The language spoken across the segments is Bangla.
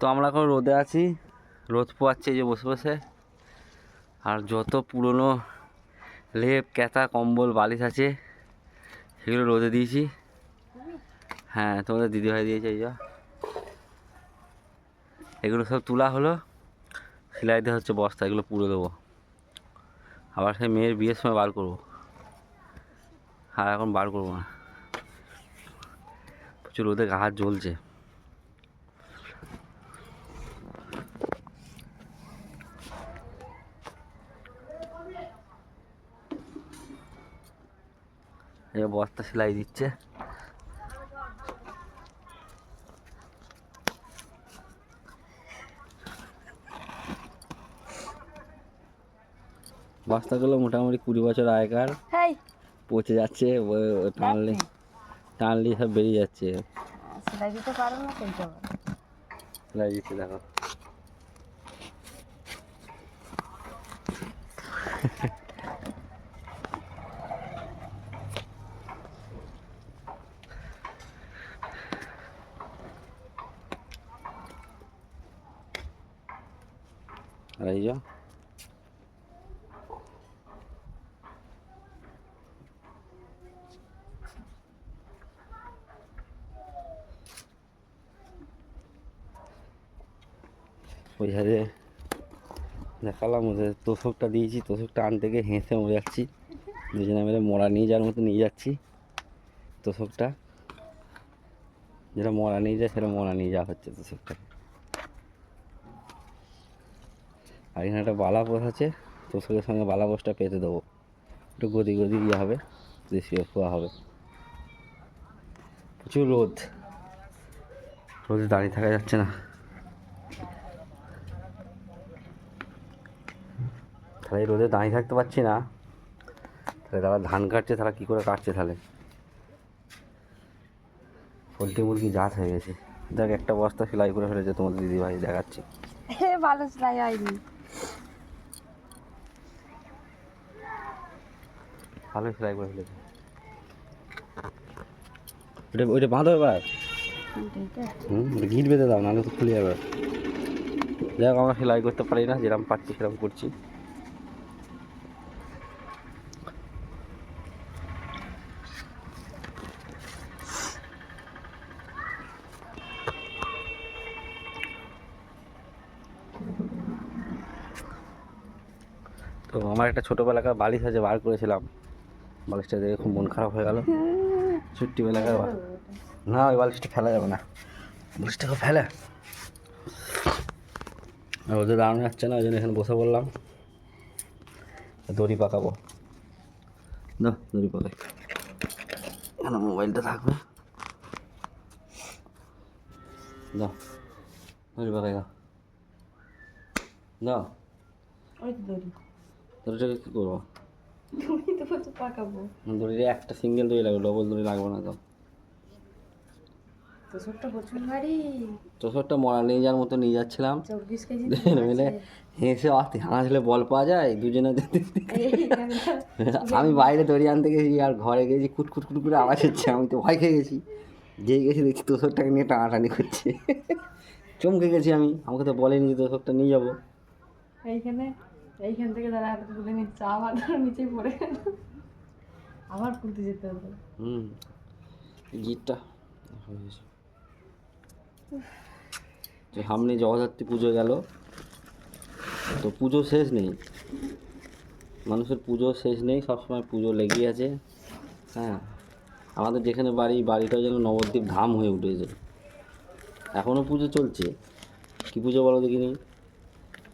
তো আমরা এখন রোদে আছি। রোদ পোয়াচ্ছে এই যে বসে বসে। আর যত পুরনো লেপ, ক্যাতা, কম্বল, বালিশ আছে, সেগুলো রোদে দিয়েছি। হ্যাঁ তোমাদের দিদিভাই দিয়েছে এই যা। এগুলো সব তোলা হলো। সেলাইতে হচ্ছে বস্তা, এগুলো পুরো দেবো। আবার সেই মেয়ের বিয়ের সময় বার করব। আর এখন বার করব না। প্রচুর রোদে গা হাত জ্বলছে। এই বস্তা সেলাই দিচ্ছে। বস্তাগুলো মোটামুটি কুড়ি বছর আগেকার। পচে যাচ্ছে টানলে টানলে সব বেরিয়ে যাচ্ছে। সেলাই দিতে পারো না কিন্তু সেলাই দিচ্ছে দেখো। এই ওই হাতে দেখালাম ওদের তোষকটা দিয়েছি তোষকটা আনতে গিয়ে হেসে মরে যাচ্ছি দুজনে মিলে মরা নিয়ে যাওয়ার মতো নিয়ে যাচ্ছি তোষকটা যেটা মরা নিয়ে যায় সেটা মরা নিয়ে যাওয়া হচ্ছে তোষকটা আর এখানে একটা বালা পোষ আছে তোষকের সঙ্গে বালা পোষটা পেতে দেবো। একটু গদি গদি ইয়ে হবে, দেশি খোয়া হবে। প্রচুর রোদ। রোদে দাঁড়িয়ে থাকা যাচ্ছে না। তাহলে রোদে দাঁড়িয়ে থাকতে পারছি না। তাহলে তারা ধান কাটছে, তারা কী করে কাটছে তাহলে? পোলট্রি মুরগি জাত হয়ে গেছে। দেখ, একটা বস্তা সেলাই করে ফেলেছে তোমাদের দিদিভাই, দেখাচ্ছি। ভালো সেলাই হয়নি। ভালো সেলাই করে ফেলেছে ওটা ওইটা বাঁধো এবার? হুম গিট বেঁধে দাও, নাহলে তো খুলে যাবে। দেখ আমরা সেলাই করতে পারি না যেরকম পারছি সেরকম করছি। একটা ছোটোবেলাকার বালিশ আছে বার করেছিলাম। বালিশটা দেখে খুব মন খারাপ হয়ে গেল। ছোট্টিবেলাকার না, ওই বালিশটা ফেলা যাবে না। বালিশটাকে ফেলে। ওদের দাঁড়ানো যাচ্ছে না, ওই জন্য এখানে বসে বললাম দড়ি পাকাবো। না, দড়ি পাকাই। এখানে মোবাইলটা থাকবে? দাও দড়ি পাকাই দাও দাও দড়ি। দড়িটাকে কী করব? তুমি তো বলছো পাকাবো। দড়িটা একটা সিঙ্গেল দড়ি লাগবে ডবল দড়ি লাগবে না তো। তো প্রচুর ভারী। তোষকটা মরা নিয়ে যাওয়ার মতো নিয়ে যাচ্ছিলাম। চব্বিশ কেজি মিলে হেসে অতি হাসলে বল পাওয়া যায়? দুজনে আমি বাইরে দড়ি আনতে গেছি আর ঘরে গেছি কুটকুট কুট করে আওয়াজ হচ্ছে আমি তো ভয় খেয়ে গেছি। যেই গেছি দেখছি তোষকটাকে নিয়ে টানাটানি করছে। চমকে গেছি আমি আমাকে তো বলেনি যে তোষকটা নিয়ে যাব। এইখানে এইখান থেকে দাঁড়া হাতে তুলে আবার ধরো নিচে পড়ে আবার পুঁতে যেতে হবে। হুম, গিটটা যে সামনে জগদ্ধাত্রী পুজো গেল, তো পুজো শেষ নেই। মানুষের পুজো শেষ নেই, সবসময় পুজো লেগেই আছে। হ্যাঁ আমাদের যেখানে বাড়ি বাড়িটাও যেন নবদ্বীপ ধাম হয়ে উঠেছে। এখনও পুজো চলছে। কী পুজো বলো দেখিনি।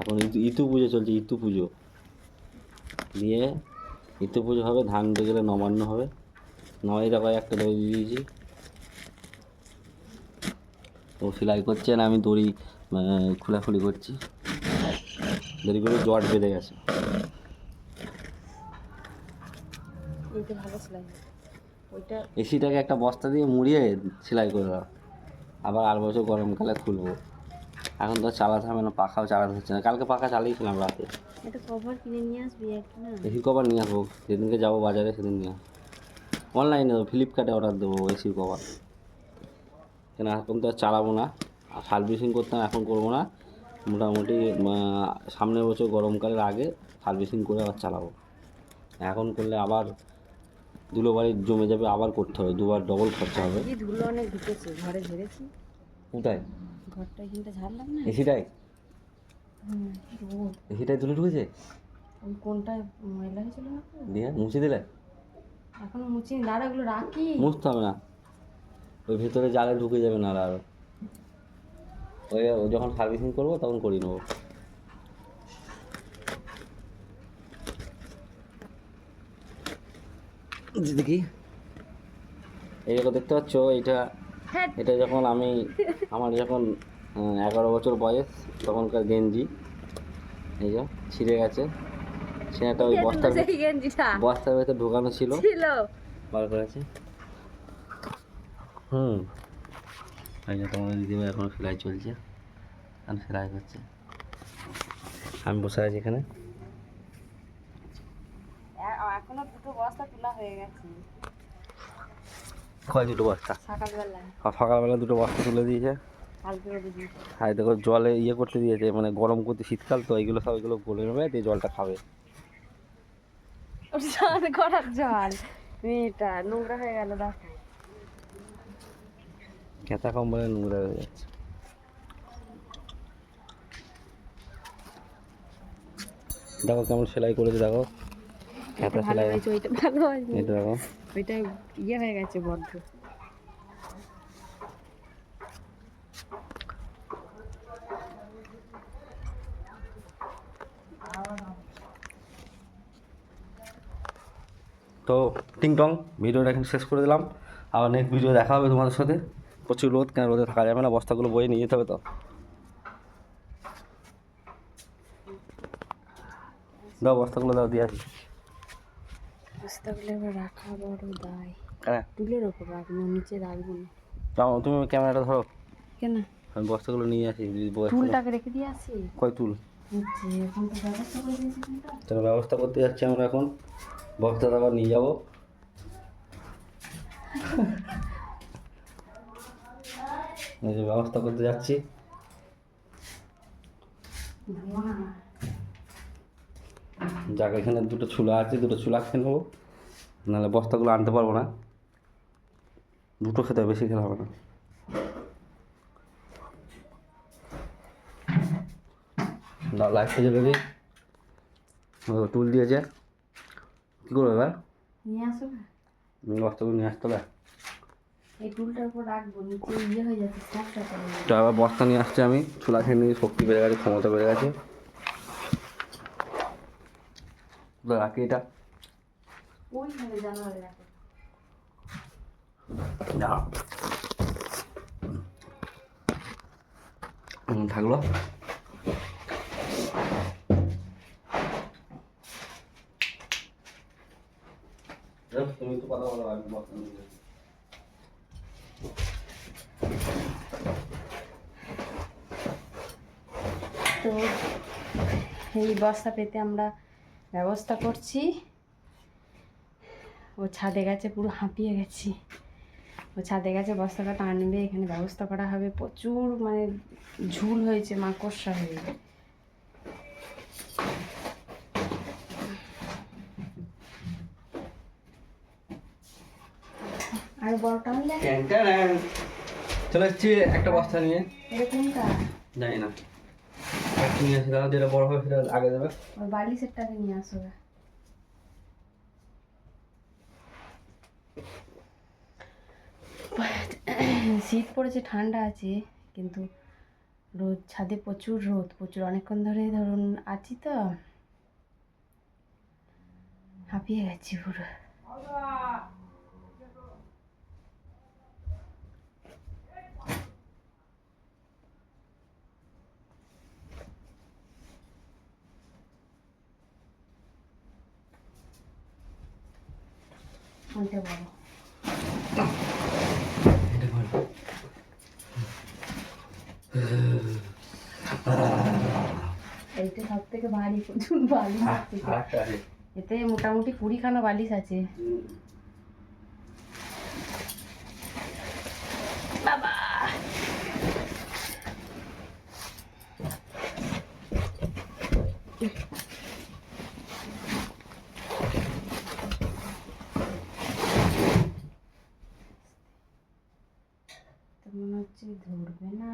এখন ইতু পুজো চলছে ইতু পুজো। দিয়ে ইতু পুজো হবে ধান উঠে গেলে নবান্ন হবে। নয় টাকায় একটা দড়ি দিয়ে দিয়েছি। ও সেলাই করছে না আমি দড়ি খোলাখুলি করছি। দড়িগুলো জট বেঁধে গেছে। এসিটাকে একটা বস্তা দিয়ে মুড়িয়ে সেলাই করে দাও। আবার আর বছর গরমকালে খুলবো। এখন তো আর চালাতে হবে না পাখাও চালাতে হচ্ছে না। কালকে পাখা চালিয়েছিলাম রাতে। একটা কভার কিনে নিয়ে আসবি একটা না? এসি কভার নিয়ে আসব। যেদিনকে যাব বাজারে সেদিন নিয়ে আসব। অনলাইনে দেবো ফ্লিপকার্টে অর্ডার দেবো এসির কভার কেন এখন তো আর চালাবো না। আর সার্ভিসিং করতাম এখন করব না। মোটামুটি সামনের বছর গরমকালের আগে সার্ভিসিং করে আবার চালাবো। এখন করলে আবার ধুলোবাড়ি জমে যাবে আবার করতে হবে। দুবার ডবল খরচা হবে। ধুলো অনেক ঢুকেছে ঘরে ঝেড়েছি কোথায় ঘরটা এখানটা ঝাড়লাম না। এসিটাই এসিটাই ধুলো ঢুকেছে? ওই কোনটা ময়লা হয়েছিল না? দিয়ে মুছে দিলে? এখনও মুছিনি দাঁড়া ওগুলো রাখি। মুছতে হবে না। ওই ভেতরে জালে ঢুকে যাবে না আর। ওই যখন সার্ভিসিং করব তখন করিয়ে নেব। দেখি। এই দেখো দেখতে পাচ্ছ এটা এটা যখন আমি আমার যখন এগারো বছর বয়স তখনকার গেঞ্জি এই যে ছিঁড়ে গেছে। সেটা ওই বস্তার বস্তার ভেতর ঢোকানো ছিল। ছিল। বার করেছে। হুম। এই যে তোমাদের দিদিভাই এখন সেলাই চলছে। এখন সেলাই করছে। আমি বসে আছি এখানে। এখনও দুটো বস্তা তোলা হয়ে গেছে। কয় দুটো বস্তা। সকালবেলা। দুটো বস্তা তুলে দিয়েছে। আর দেখো জলে ইয়ে করতে দিয়েছে মানে গরম করতে শীতকাল তো এইগুলো সব এগুলো গলে নেবে দিয়ে জলটা খাবে। স্নান করার জল। মেয়েটা নোংরা হয়ে গেল দেখো কম্বলে নোংরা হয়ে যাচ্ছে। দেখো কেমন সেলাই করেছে দেখো। কেঁচা সেলাই। এটা দেখো। ওইটা ইয়ে হয়ে গেছে বড্ড। তো টিং টং, ভিডিওটা এখন শেষ করে দিলাম। আবার নেক্সট ভিডিও দেখা হবে তোমাদের সাথে। প্রচুর রোদ, কেন রোদে থাকা যাবে না? বস্তাগুলো বয়ে নিয়ে যেতে হবে তো। দাও, বস্তাগুলো দাও, দিয়ে আসি। বস্তাগুলো এবার রাখা বড় দায় হ্যাঁ টুলের ওপর রাখব নিচে রাখব না। দাও তুমি ক্যামেরাটা ধরো। কেন? আমি বস্তাগুলো নিয়ে আসি যদি রেখে দিয়ে আসি? কয় তুল এখন তো ব্যবস্থা তাহলে করতে যাচ্ছি আমরা এখন। বস্তাটা আবার নিয়ে যাব। ব্যবস্থা করতে যাচ্ছি। যাক এখানে দুটো চুলা আছে দুটো চুলা খেয়ে নেব। নাহলে বস্তাগুলো আনতে পারব না। দুটো খেতে হবে, বেশি খেলা হবে না। লাইটটা জ্বলে ও টুল দিয়েছে। কী করব এবার? নিয়ে আসো বস্তাগুলো নিয়ে আসতে হবে? এই টুলটার উপর রাখব নিচে ইয়ে হয়ে যাচ্ছে আবার বস্তা নিয়ে আসছে আমি। চুলা খেয়ে নিয়ে শক্তি বেড়ে গেছে ক্ষমতা বেড়ে গেছে তো রাখি এটা। হুম, থাকল। তুমি তো কথা বলো আমি তো এই বস্তা পেতে আমরা ব্যবস্থা করছি। ও ছাদে গেছে পুরো হাঁপিয়ে গেছি। ও ছাদে গেছে বস্তাটা টানবে এখানে ব্যবস্থা করা হবে। প্রচুর মানে ঝুল হয়েছে মাকড়সা হয়ে। আর বড় টানলে ট্যান ট্যান। চলে এসছি একটা বস্তা নিয়ে। এরকমটা জানি না। একটা নিয়ে আসি দাদা যেটা বড় হবে সেটা আগে দেবে। ওর বালি সেটটাকে নিয়ে আসো শীত পড়েছে ঠান্ডা আছে কিন্তু রোদ ছাদে প্রচুর রোদ প্রচুর। অনেকক্ষণ ধরে ধরুন আছি তো। হাঁপিয়ে গেছি পুরো। খুলতে পারো এইটা সব থেকে ভারী প্রচুর বালিশ হ্যাঁ, হ্যাঁ, এতে মোটামুটি কুড়িখানা বালিশ আছে। বাবা! ধরবে না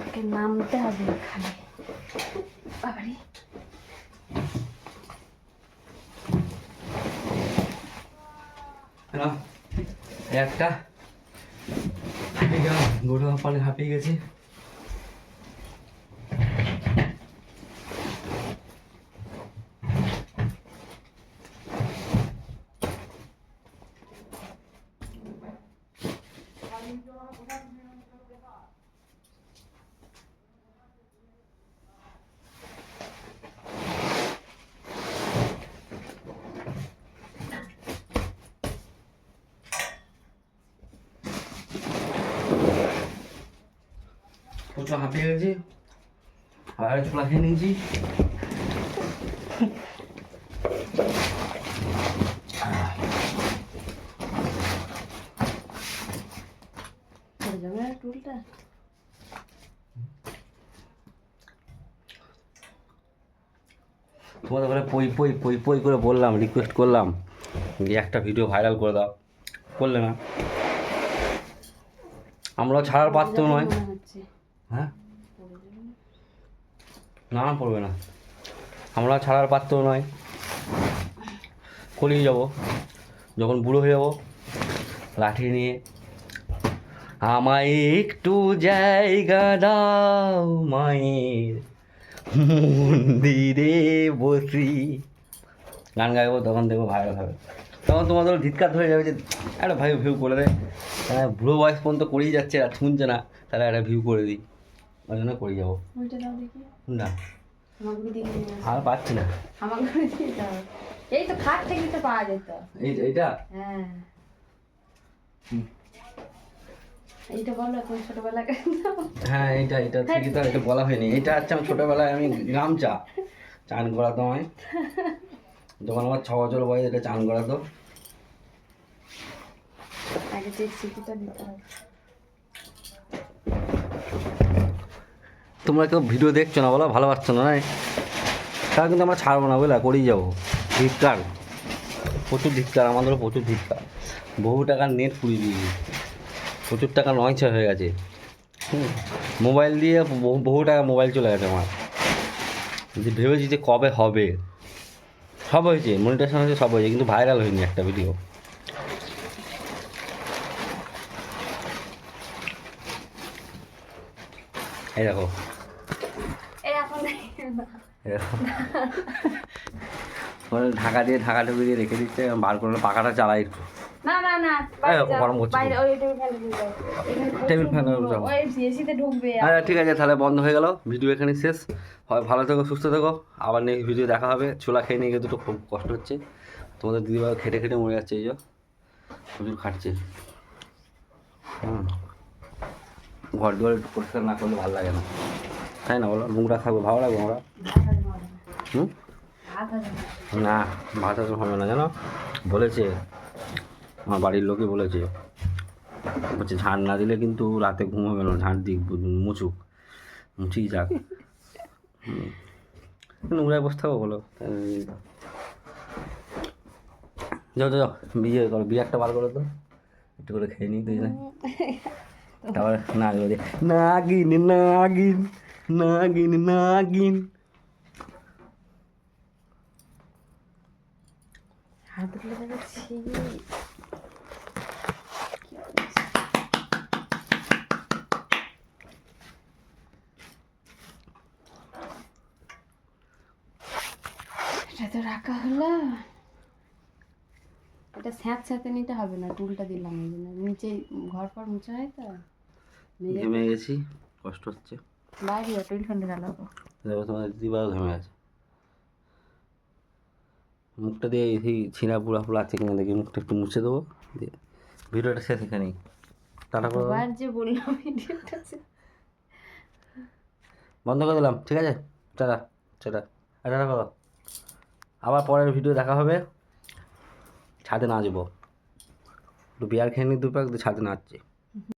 ওকে নামতে হবে এখানে বাবারে না এই একটা। গরু পালে হাঁপিয়ে গেছি। প্রচুর হাঁপিয়ে গেছি। আর ছোলা খেয়ে নিয়েছি। টুলটা? তোমাদের ঘরে পই পই পই পই করে বললাম রিকোয়েস্ট করলাম যে একটা ভিডিও ভাইরাল করে দাও। করলে না? আমরাও ছাড়ার পাত্র নয়। হ্যাঁ? না, পড়বে না। আমরা ছাড়ার পাত্র নয়। কলিয়ে যাব। যখন বুড়ো হয়ে যাব, লাঠি নিয়ে আমায় একটু জায়গা দাও মায়ের। মন্দিরে বসি। গান গাইবো, তখন দেখব ভাইরাল হবে। তখন তোমাদের ধিৎকার ধরে যাবে যে, একটা ভাই ভিউ করে দে হ্যাঁ বুড়ো বয়স পর্যন্ত করেই যাচ্ছে, আর শুনছে না। তাহলে একটা ভিউ করে দিই। ওই জন্য করে যাব। না। আর পাচ্ছি না। এই তো খাট থেকে তো পাওয়া যেত। এই এইটা? হ্যাঁ। হুম। এইটা বলো কোন? ছোটবেলাকার হ্যাঁ। এটা ঠিকই তো এটা বলা হয়নি। এটা হচ্ছে আমি ছোটোবেলায় আমি গামছা। চান করাতো আমায় যখন আমার ছ বছর বয়স এটা চান করাতো। আগে চেক সিটিটা দিতে হবে। তোমরা কেউ ভিডিও দেখছ না বলো, ভালোবাসছো না তাহলে কিন্তু আমরা ছাড়বো না, বুঝলা? করেই যাব। ধিক্কার। প্রচুর ধিক্কার আমাদেরও প্রচুর ধিক্কার। বহু টাকার নেট পুড়িয়ে দিয়েছি। প্রচুর টাকা নয় হয়ে গেছে। মোবাইল দিয়ে বহু টাকা মোবাইল চলে গেছে আমার। যে ভেবেছি যে কবে হবে। সব হয়েছে মনিটেশন হয়েছে, সব হয়েছে, কিন্তু ভাইরাল হয়নি একটা ভিডিও এই দেখো এই এখন এরকম। ওরা ঢাকা দিয়ে ঢাকা ঢুকে দিয়ে রেখে দিচ্ছে বার করলে পাখাটা চালাই একটু। না না না। গরম টেবিল ফ্যানে ঢুকবে আচ্ছা ঠিক আছে তাহলে বন্ধ হয়ে গেল। ভিডিও এখানে শেষ। হয় ভালো থেকো সুস্থ থেকো। আবার নেক্সট ভিডিও দেখা হবে। ছোলা খেয়ে নিয়ে গিয়ে দুটো খুব কষ্ট হচ্ছে। তোমাদের দিদিভাই খেটে খেটে মরে যাচ্ছে এই যে। প্রচুর খাটছে। হুম। ঘর দুয়ার পরিষ্কার না করলে ভালো লাগে না। তাই না বলো? নোংরা থাকবে ভালো লাগবে আমরা? না। না, ভাত তো হবে না, জানো? বলেছে, আমার বাড়ির লোকই বলেছে। বলছে, ঝাড় না দিলে কিন্তু রাতে ঘুম হবে না, ঝাড় দিক, মুছুক। মুছেই যাক। নোংরায় বসে থাকো, বলো। যাও যাও বিয়ে করো বিয়ে একটা বার করো তো। একটু করে খেয়ে নিই দুজনে। তারপর নাচ বাজে নাগিন নাগিন নাগিন। নাগিন হাতগুলো দেখাচ্ছি এটা তো রাখা হলো। এটা স্যাঁত স্যাঁতে নিতে হবে না টুলটা দিলাম এই জন্য। নিচে ঘর পর মুছে হয় তো। ঘেমে গেছি কষ্ট হচ্ছে। বাইরে টুল ঠান্ডা দেখো তোমার দিদিবারও ঘেমে গেছে মুখটা দিয়ে সেই ছিঁড়া পুরা ফুলা আছে কিনা দেখি মুখটা একটু মুছে দেবো। দিয়ে ভিডিওটা শেষ এখানেই। টাটা করে। যে বললাম ভিডিওটা বন্ধ করে দিলাম ঠিক আছে? Tata tata. টাটা করো। আবার পরের ভিডিও দেখা হবে। ছাদে নাচবো। একটু বিয়ার খেয়ে নিই দু প্যাক ছাদে নাচছি।